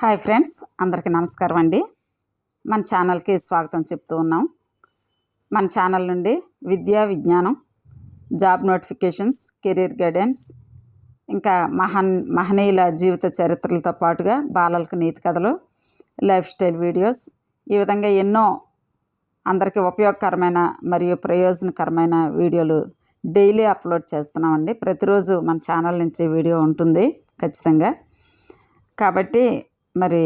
Hi friends అందరికీ నమస్కారం అండి. మన ఛానల్కి స్వాగతం చెప్తూ ఉన్నాం. మన ఛానల్ నుండి విద్యా విజ్ఞానం జాబ్ నోటిఫికేషన్స్ కెరీర్ గైడెన్స్ ఇంకా మహన్ మహనీయుల జీవిత చరిత్రలతో పాటుగా బాలలకు నీతి కథలు లైఫ్ స్టైల్ వీడియోస్ ఈ విధంగా ఎన్నో అందరికీ ఉపయోగకరమైన మరియు ప్రయోజనకరమైన వీడియోలు డైలీ అప్లోడ్ చేస్తున్నామండి. ప్రతిరోజు మన ఛానల్ నుంచి వీడియో ఉంటుంది ఖచ్చితంగా. కాబట్టి మరి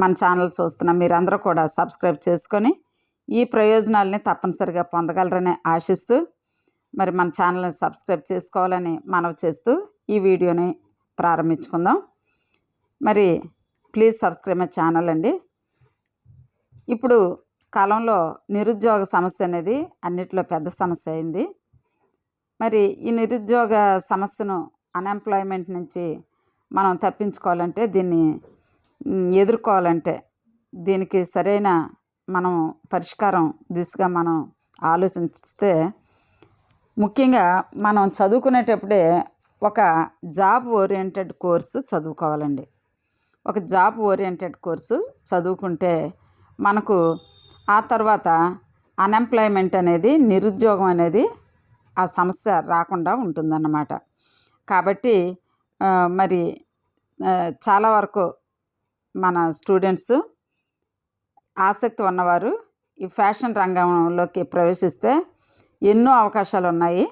మన ఛానల్ చూస్తున్న మీరందరూ కూడా సబ్స్క్రైబ్ చేసుకొని ఈ ప్రయోజనాలని తప్పనిసరిగా పొందగలరని ఆశిస్తూ మరి మన ఛానల్ని సబ్స్క్రైబ్ చేసుకోవాలని మనవి చేస్తూ ఈ వీడియోని ప్రారంభించుకుందాం. మరి ప్లీజ్ సబ్స్క్రైబ్ మై ఛానల్ అండి. ఇప్పుడు కాలంలో నిరుద్యోగ సమస్య అనేది అన్నిట్లో పెద్ద సమస్య అయింది. మరి ఈ నిరుద్యోగ సమస్యను అన్ఎంప్లాయ్మెంట్ నుంచి మనం తప్పించుకోవాలంటే దీన్ని ఎదుర్కోవాలంటే దీనికి సరైన మనం పరిష్కారం దిశగా మనం ఆలోచిస్తే ముఖ్యంగా మనం చదువుకునేటప్పుడే ఒక జాబ్ ఓరియంటెడ్ కోర్సు చదువుకోవాలండి. ఒక జాబ్ ఓరియంటెడ్ కోర్సు చదువుకుంటే మనకు ఆ తర్వాత అన్ఎంప్లాయ్మెంట్ అనేది నిరుద్యోగం అనేది ఆ సమస్య రాకుండా ఉంటుందన్నమాట. కాబట్టి మరి చాలా వరకు మన స్టూడెంట్స్ ఆసక్తి ఉన్నవారు ఈ ఫ్యాషన్ రంగంలోకి ప్రవేశిస్తే ఎన్నో అవకాశాలు ఉన్నాయి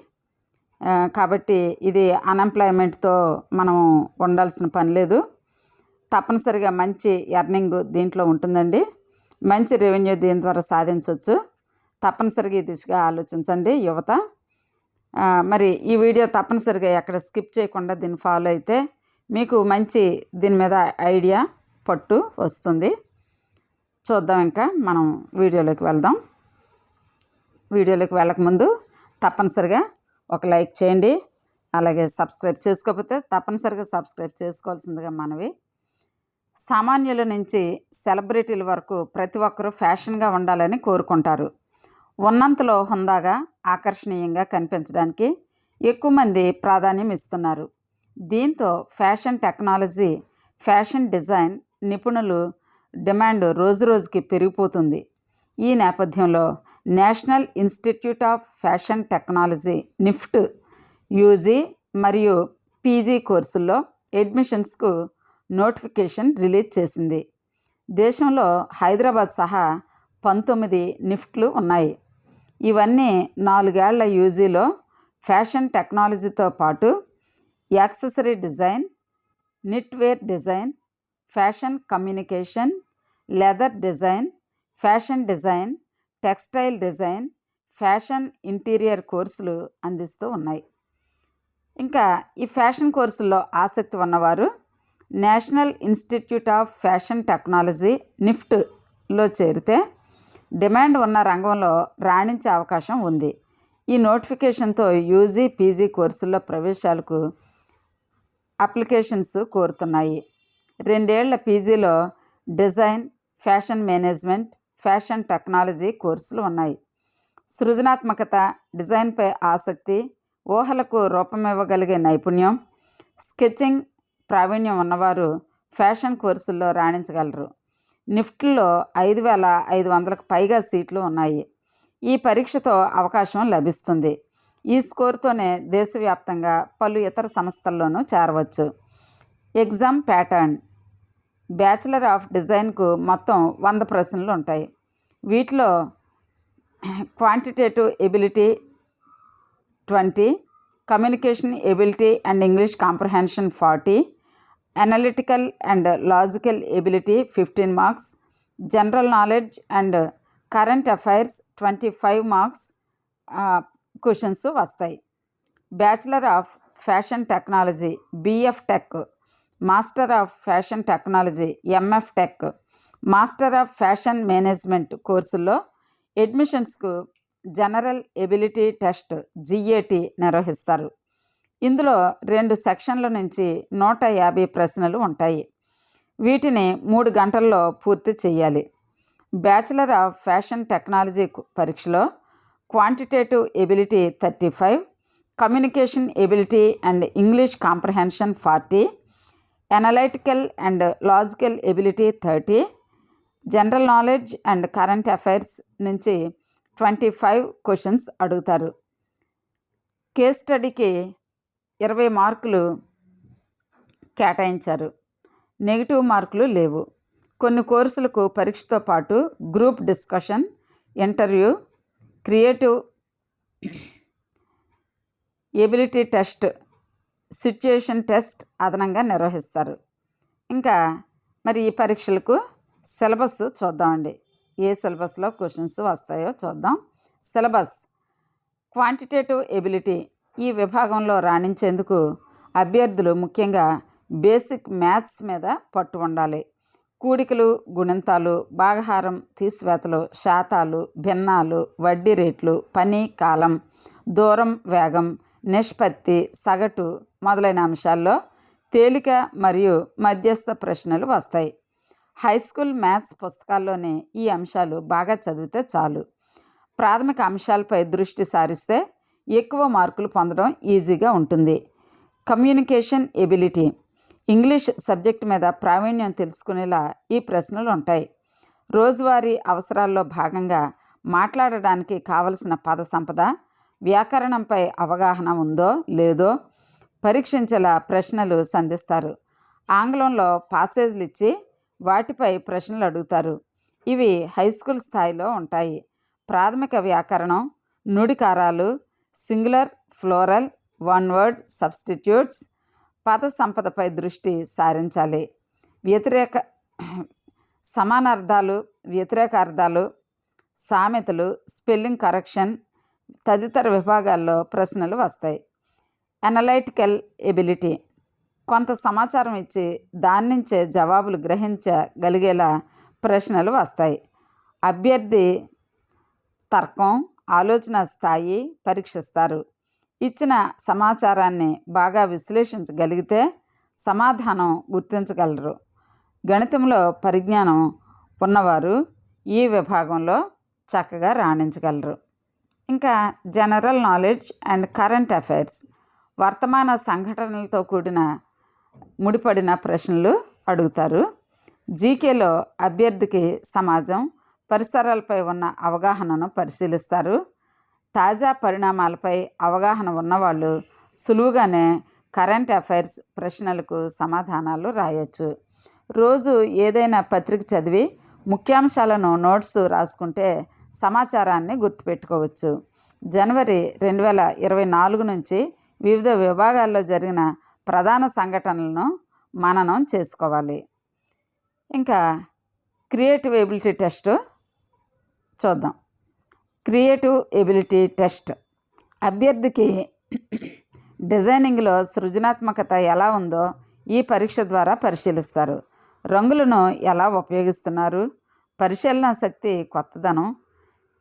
కాబట్టి ఇది అన్ఎంప్లాయ్మెంట్తో మనం ఉండాల్సిన పని లేదు. తప్పనిసరిగా మంచి ఎర్నింగ్ దీంట్లో ఉంటుందండి. మంచి రెవెన్యూ దీని ద్వారా సాధించవచ్చు. తప్పనిసరిగా ఈ దిశగా ఆలోచించండి యువత. మరి ఈ వీడియో తప్పనిసరిగా ఎక్కడ స్కిప్ చేయకుండా దీన్ని ఫాలో అయితే మీకు మంచి దీని మీద ఐడియా పట్టు వస్తుంది. చూద్దాం ఇంకా మనం వీడియోలోకి వెళ్దాం. వీడియోలోకి వెళ్ళకముందు తప్పనిసరిగా ఒక లైక్ చేయండి. అలాగే సబ్స్క్రైబ్ చేసుకోకపోతే తప్పనిసరిగా సబ్స్క్రైబ్ చేసుకోవాల్సిందిగా మనవి. సామాన్యుల నుంచి సెలబ్రిటీల వరకు ప్రతి ఒక్కరూ ఫ్యాషన్గా ఉండాలని కోరుకుంటారు. ఉన్నంతలో హుందాగా ఆకర్షణీయంగా కనిపించడానికి ఎక్కువ మంది ప్రాధాన్యం ఇస్తున్నారు. దీంతో ఫ్యాషన్ టెక్నాలజీ ఫ్యాషన్ డిజైన్ నిపుణులు డిమాండ్ రోజు రోజుకి పెరిగిపోతుంది. ఈ నేపథ్యంలో National Institute of Fashion Technology NIFT UG మరియు పీజీ కోర్సుల్లో అడ్మిషన్స్కు నోటిఫికేషన్ రిలీజ్ చేసింది. దేశంలో హైదరాబాద్ సహా పంతొమ్మిది నిఫ్ట్లు ఉన్నాయి. ఇవన్నీ నాలుగేళ్ళ యూజీలో ఫ్యాషన్ టెక్నాలజీతో పాటు accessory design knitwear design fashion communication leather design fashion design textile design fashion interior కోర్సులు అందిస్తూ ఉన్నాయి. ఇంకా ఈ ఫ్యాషన్ కోర్సుల్లో ఆసక్తి ఉన్నవారు National Institute of Fashion Technology నిఫ్ట్లో చేరితే డిమాండ్ ఉన్న రంగంలో రాణించే అవకాశం ఉంది. ఈ నోటిఫికేషన్తో యూజీ పీజీ కోర్సుల్లో ప్రవేశాలకు అప్లికేషన్స్ కోరుతున్నాయి. రెండేళ్ళ పీజీలో design fashion management fashion technology కోర్సులు ఉన్నాయి. సృజనాత్మకత డిజైన్పై ఆసక్తి ఊహలకు రూపమివ్వగలిగే నైపుణ్యం స్కెచింగ్ ప్రావీణ్యం ఉన్నవారు ఫ్యాషన్ కోర్సుల్లో రాణించగలరు. నిఫ్ట్లో ఐదు వేల ఐదు వందలకు పైగా సీట్లు ఉన్నాయి. ఈ పరీక్షతో అవకాశం లభిస్తుంది. ఈ స్కోర్తోనే దేశవ్యాప్తంగా పలు ఇతర సంస్థల్లోనూ చేరవచ్చు. ఎగ్జామ్ ప్యాటర్న్ బ్యాచిలర్ ఆఫ్ డిజైన్కు మొత్తం వంద ప్రశ్నలు ఉంటాయి. వీటిలో quantitative ability twenty communication ability and English comprehension forty analytical and logical ability fifteen marks general knowledge and current affairs twenty five marks questions వస్తాయి. Bachelor of fashion technology BF tech master of fashion technology MF tech. Master of fashion management కోర్సుల్లో అడ్మిషన్స్కు general ability test GAT నిర్వహిస్తారు. ఇందులో రెండు సెక్షన్ల నుంచి నూట యాభై ప్రశ్నలు ఉంటాయి. వీటిని మూడు గంటల్లో పూర్తి చేయాలి. బ్యాచిలర్ ఆఫ్ ఫ్యాషన్ టెక్నాలజీ పరీక్షలో quantitative ability thirty five communication ability and English comprehension forty analytical and logical ability thirty general knowledge and current affairs నుంచి ట్వంటీ ఫైవ్ క్వశ్చన్స్ అడుగుతారు కేస్ స్టడీకి ఇరవై మార్కులు కేటాయించారు. నెగిటివ్ మార్కులు లేవు. కొన్ని కోర్సులకు పరీక్షతో పాటు group discussion interview creative ability test situation test అదనంగా నిర్వహిస్తారు. ఇంకా మరి ఈ పరీక్షలకు సిలబస్ చూద్దామండి. ఏ సిలబస్లో క్వశ్చన్స్ వస్తాయో చూద్దాం. సిలబస్ క్వాంటిటేటివ్ ఎబిలిటీ ఈ విభాగంలో రాణించేందుకు అభ్యర్థులు ముఖ్యంగా బేసిక్ మ్యాథ్స్ మీద పట్టు ఉండాలి. కూడికలు గుణింతాలు భాగహారం తీసివేతలు శాతాలు భిన్నాలు వడ్డీ రేట్లు పని కాలం దూరం వేగం నిష్పత్తి సగటు మొదలైన అంశాల్లో తేలిక మరియు మధ్యస్థ ప్రశ్నలు వస్తాయి. హై స్కూల్ మ్యాథ్స్ పుస్తకాల్లోనే ఈ అంశాలు బాగా చదివితే చాలు. ప్రాథమిక అంశాలపై దృష్టి సారిస్తే ఎక్కువ మార్కులు పొందడం ఈజీగా ఉంటుంది. Communication ability. ఇంగ్లీష్ సబ్జెక్ట్ మీద ప్రావీణ్యం తెలుసుకునేలా ఈ ప్రశ్నలు ఉంటాయి. రోజువారీ అవసరాల్లో భాగంగా మాట్లాడడానికి కావలసిన పద సంపద వ్యాకరణంపై అవగాహన ఉందో లేదో పరీక్షించేలా ప్రశ్నలు సంధిస్తారు. ఆంగ్లంలో పాసేజ్లు ఇచ్చి వాటిపై ప్రశ్నలు అడుగుతారు. ఇవి హై స్కూల్ స్థాయిలో ఉంటాయి. ప్రాథమిక వ్యాకరణం నుడికారాలు singular plural one word substitutes పద సంపదపై దృష్టి సారించాలి. వ్యతిరేక సమానార్థాలు వ్యతిరేక అర్థాలు సామెతలు స్పెల్లింగ్ కరెక్షన్ తదితర విభాగాల్లో ప్రశ్నలు వస్తాయి. అనలైటికల్ ఎబిలిటీ కొంత సమాచారం ఇచ్చి దాని నుంచే జవాబులు గ్రహించగలిగేలా ప్రశ్నలు వస్తాయి. అభ్యర్థి తర్కం ఆలోచన స్థాయి పరీక్షిస్తారు. ఇచ్చిన సమాచారాన్ని బాగా విశ్లేషించగలిగితే సమాధానం గుర్తించగలరు. గణితంలో పరిజ్ఞానం ఉన్నవారు ఈ విభాగంలో చక్కగా రాణించగలరు. ఇంకా general knowledge and current affairs వర్తమాన సంఘటనలతో కూడిన ముడిపడిన ప్రశ్నలు అడుగుతారు. జీకేలో అభ్యర్థికి సమాజం పరిసరాలపై ఉన్న అవగాహనను పరిశీలిస్తారు. తాజా పరిణామాలపై అవగాహన ఉన్నవాళ్ళు సులువుగానే కరెంట్ అఫైర్స్ ప్రశ్నలకు సమాధానాలు రాయొచ్చు. రోజు ఏదైనా పత్రిక చదివి ముఖ్యాంశాలను నోట్స్ రాసుకుంటే సమాచారాన్ని గుర్తుపెట్టుకోవచ్చు. జనవరి రెండు వేల ఇరవై నాలుగు నుంచి వివిధ విభాగాల్లో జరిగిన ప్రధాన సంఘటనలను మననం చేసుకోవాలి. ఇంకా క్రియేటివ్ ఎబిలిటీ టెస్ట్ చూద్దాం. Creative ability test. అభ్యర్థికి డిజైనింగ్లో సృజనాత్మకత ఎలా ఉందో ఈ పరీక్ష ద్వారా పరిశీలిస్తారు. రంగులను ఎలా ఉపయోగిస్తున్నారు? పరిశీలన శక్తి కొత్తదనం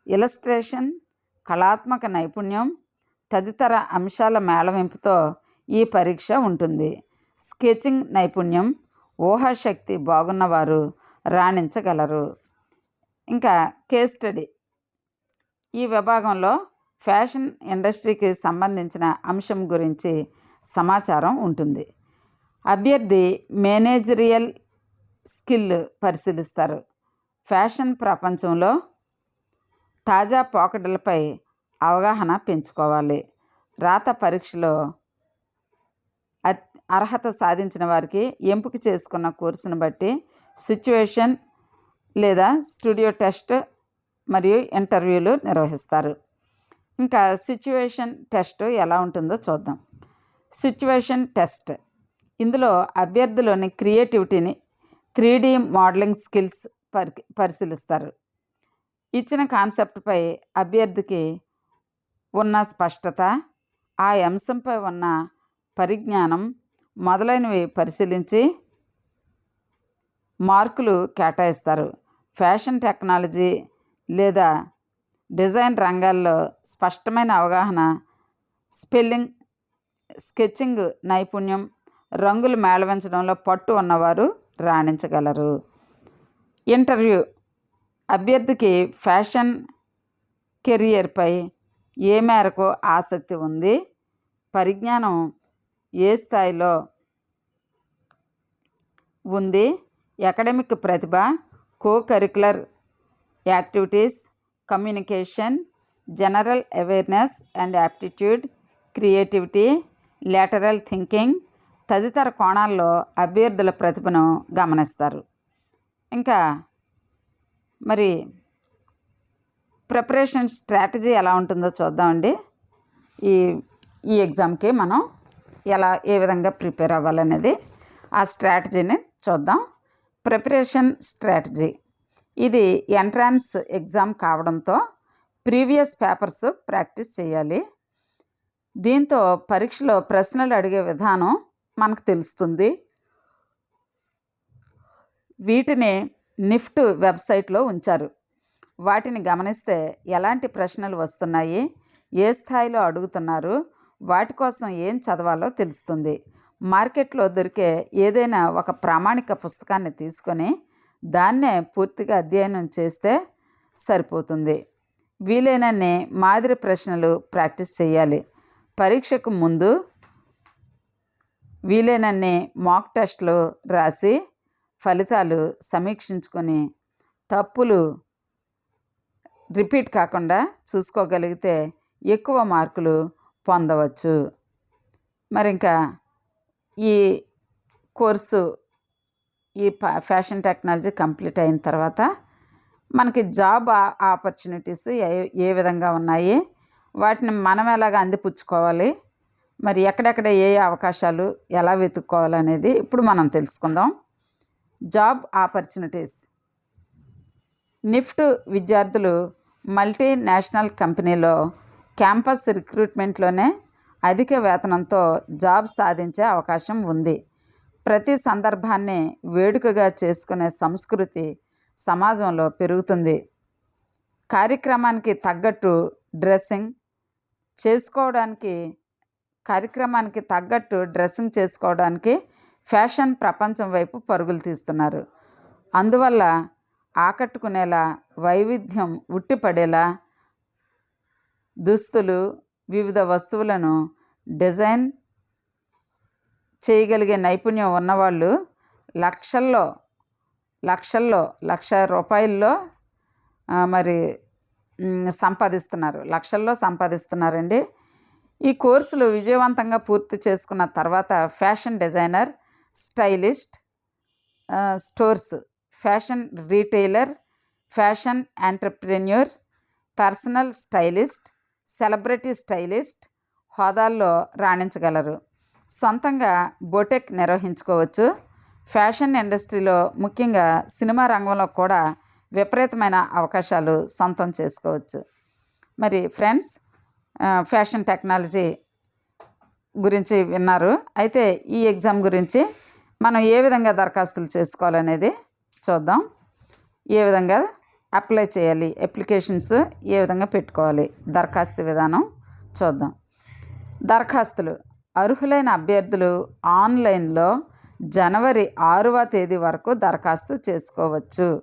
ఇలస్ట్రేషన్ కళాత్మక నైపుణ్యం తదితర అంశాల మేళవింపుతో ఈ పరీక్ష ఉంటుంది. స్కెచింగ్ నైపుణ్యం ఊహాశక్తి బాగున్నవారు రాణించగలరు. ఇంకా కేస్ స్టడీ. ఈ విభాగంలో ఫ్యాషన్ ఇండస్ట్రీకి సంబంధించిన అంశం గురించి సమాచారం ఉంటుంది. అభ్యర్థి మేనేజరియల్ స్కిల్ పరిశీలిస్తారు. ఫ్యాషన్ ప్రపంచంలో తాజా పోకడలపై అవగాహన పెంచుకోవాలి. రాత పరీక్షలో అర్హత సాధించిన వారికి ఎంపిక చేసుకున్న కోర్సును బట్టి సిచ్యువేషన్ లేదా స్టూడియో టెస్ట్ మరియు ఇంటర్వ్యూలు నిర్వహిస్తారు. ఇంకా సిచ్యువేషన్ టెస్ట్ ఎలా ఉంటుందో చూద్దాం. Situation test. ఇందులో అభ్యర్థులోని క్రియేటివిటీని త్రీ మోడలింగ్ స్కిల్స్ పరి పరిశీలిస్తారు. ఇచ్చిన కాన్సెప్ట్పై అభ్యర్థికి ఉన్న స్పష్టత ఆ అంశంపై ఉన్న పరిజ్ఞానం మొదలైనవి పరిశీలించి మార్కులు కేటాయిస్తారు. ఫ్యాషన్ టెక్నాలజీ లేదా డిజైన్ రంగాల్లో స్పష్టమైన అవగాహన స్పెల్లింగ్ స్కెచ్చింగ్ నైపుణ్యం రంగులు మేళవించడంలో పట్టు ఉన్నవారు రాణించగలరు. ఇంటర్వ్యూ అభ్యర్థికి ఫ్యాషన్ కెరియర్పై ఏ మేరకు ఆసక్తి ఉంది? పరిజ్ఞానం ఏ స్థాయిలో ఉంది? Academic Pratibha co curricular activities communication general awareness and aptitude creativity lateral thinking తదితర కోణాల్లో అభ్యర్థుల ప్రతిభను గమనిస్తారు. ఇంకా మరి ప్రిపరేషన్ స్ట్రాటజీ ఎలా ఉంటుందో చూద్దామండి. ఈ ఈ ఎగ్జామ్కి మనం ఎలా ఏ విధంగా ప్రిపేర్ అవ్వాలనేది ఆ స్ట్రాటజీని చూద్దాం. ప్రిపరేషన్ స్ట్రాటజీ ఇది ఎంట్రన్స్ ఎగ్జామ్ కావడంతో ప్రీవియస్ పేపర్స్ ప్రాక్టీస్ చేయాలి. దీంతో పరీక్షలో ప్రశ్నలు అడిగే విధానం మనకు తెలుస్తుంది. వీటిని నిఫ్ట్ వెబ్సైట్లో ఉంచారు. వాటిని గమనిస్తే ఎలాంటి ప్రశ్నలు వస్తున్నాయి ఏ స్థాయిలో అడుగుతున్నారు వాటి కోసం ఏం చదవాలో తెలుస్తుంది. మార్కెట్లో దొరికే ఏదైనా ఒక ప్రామాణిక పుస్తకాన్ని తీసుకొని దాన్నే పూర్తిగా అధ్యయనం చేస్తే సరిపోతుంది. వీలైనన్ని మాదిరి ప్రశ్నలు ప్రాక్టీస్ చేయాలి. పరీక్షకు ముందు వీలైనన్ని మాక్ టెస్ట్లు రాసి ఫలితాలు సమీక్షించుకొని తప్పులు రిపీట్ కాకుండా చూసుకోగలిగితే ఎక్కువ మార్కులు పొందవచ్చు. మరి ఇంకా ఈ కోర్సు ఈ ఫ్యాషన్ టెక్నాలజీ కంప్లీట్ అయిన తర్వాత మనకి జాబ్ ఆపర్చునిటీస్ ఏ ఏ విధంగా ఉన్నాయి వాటిని మనం ఎలాగ అందిపుచ్చుకోవాలి మరి ఎక్కడెక్కడ ఏ ఏ అవకాశాలు ఎలా వెతుక్కోవాలనేది ఇప్పుడు మనం తెలుసుకుందాం. Job opportunities. నిఫ్ట్ విద్యార్థులు మల్టీనేషనల్ కంపెనీలో క్యాంపస్ రిక్రూట్మెంట్లోనే అధిక వేతనంతో జాబ్ సాధించే అవకాశం ఉంది. ప్రతి సందర్భాన్ని వేడుకగా చేసుకునే సంస్కృతి సమాజంలో పెరుగుతుంది. కార్యక్రమానికి తగ్గట్టు డ్రెస్సింగ్ చేసుకోవడానికి కార్యక్రమానికి తగ్గట్టు డ్రెస్సింగ్ చేసుకోవడానికి ఫ్యాషన్ ప్రపంచం వైపు పరుగులు తీస్తున్నారు. అందువల్ల ఆకట్టుకునేలా వైవిధ్యం ఉట్టిపడేలా దుస్తులు వివిధ వస్తువులను డిజైన్ చేయగలిగే నైపుణ్యం ఉన్నవాళ్ళు లక్షల్లో లక్షల్లో లక్ష రూపాయల్లో మరి సంపాదిస్తున్నారు. లక్షల్లో సంపాదిస్తున్నారండి. ఈ కోర్సులు విజయవంతంగా పూర్తి చేసుకున్న తర్వాత fashion designer stylist stores fashion retailer fashion entrepreneur personal stylist celebrity stylist హోదాల్లో రాణించగలరు. సొంతంగా బొటెక్ నిర్వహించుకోవచ్చు. ఫ్యాషన్ ఇండస్ట్రీలో ముఖ్యంగా సినిమా రంగంలో కూడా విపరీతమైన అవకాశాలు సొంతం చేసుకోవచ్చు. మరి ఫ్రెండ్స్ ఫ్యాషన్ టెక్నాలజీ గురించి విన్నారు. అయితే ఈ ఎగ్జామ్ గురించి మనం ఏ విధంగా దరఖాస్తులు చేసుకోవాలనేది చూద్దాం. ఏ విధంగా అప్లై చేయాలి అప్లికేషన్స్ ఏ విధంగా పెట్టుకోవాలి దరఖాస్తు విధానం చూద్దాం. దరఖాస్తులు. అర్హులైన అభ్యర్థులు ఆన్లైన్లో జనవరి ఆరవ తేదీ వరకు దరఖాస్తు చేసుకోవచ్చు.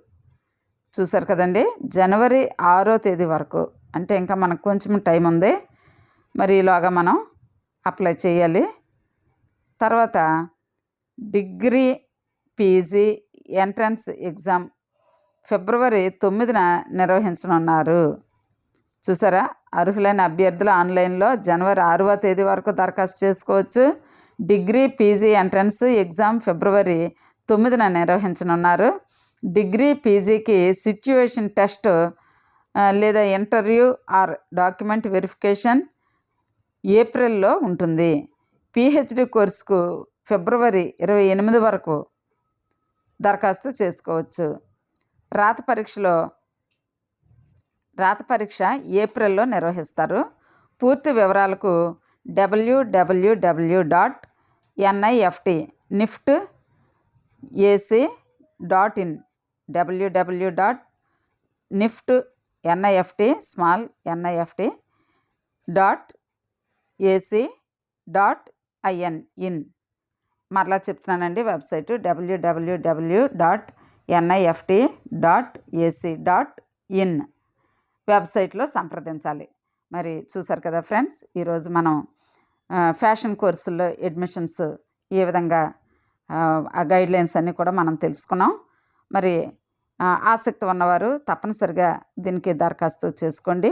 చూసారు కదండి? జనవరి ఆరో తేదీ వరకు. అంటే ఇంకా మనకు కొంచెం టైం ఉంది. మరి ఈలోగా మనం అప్లై చేయాలి. తర్వాత degree PG entrance exam February తొమ్మిదిన నిర్వహించనున్నారు. చూసారా? అర్హులైన అభ్యర్థులు ఆన్లైన్లో జనవరి ఆరవ తేదీ వరకు దరఖాస్తు చేసుకోవచ్చు. Degree PG entrance exam February తొమ్మిదిన నిర్వహించనున్నారు. డిగ్రీ పీజీకి సిచ్యువేషన్ టెస్ట్ లేదా ఇంటర్వ్యూ ఆర్ డాక్యుమెంట్ వెరిఫికేషన్ ఏప్రిల్లో ఉంటుంది. పిహెచ్డి కోర్సుకు ఫిబ్రవరి ఇరవై ఎనిమిది వరకు దరఖాస్తు చేసుకోవచ్చు. రాత పరీక్షలో రాత పరీక్ష ఏప్రిల్లో నిర్వహిస్తారు. పూర్తి వివరాలకు డబ్ల్యూడబ్ల్యూడబ్ల్యూ dot NIFT NIFT AC dot in W W dot NIFT NIFT small NIFT dot AC dot IN in మరలా చెప్తున్నానండి website WWW dot NIFT dot AC dot in వెబ్సైట్లో సంప్రదించాలి. మరి చూసారు కదా ఫ్రెండ్స్ ఈరోజు మనం ఫ్యాషన్ కోర్సుల్లో అడ్మిషన్స్ ఏ విధంగా ఆ, గైడ్లైన్స్ అన్నీ కూడా మనం తెలుసుకున్నాం. మరి ఆసక్తి ఉన్నవారు తప్పనిసరిగా దీనికి దరఖాస్తు చేసుకోండి.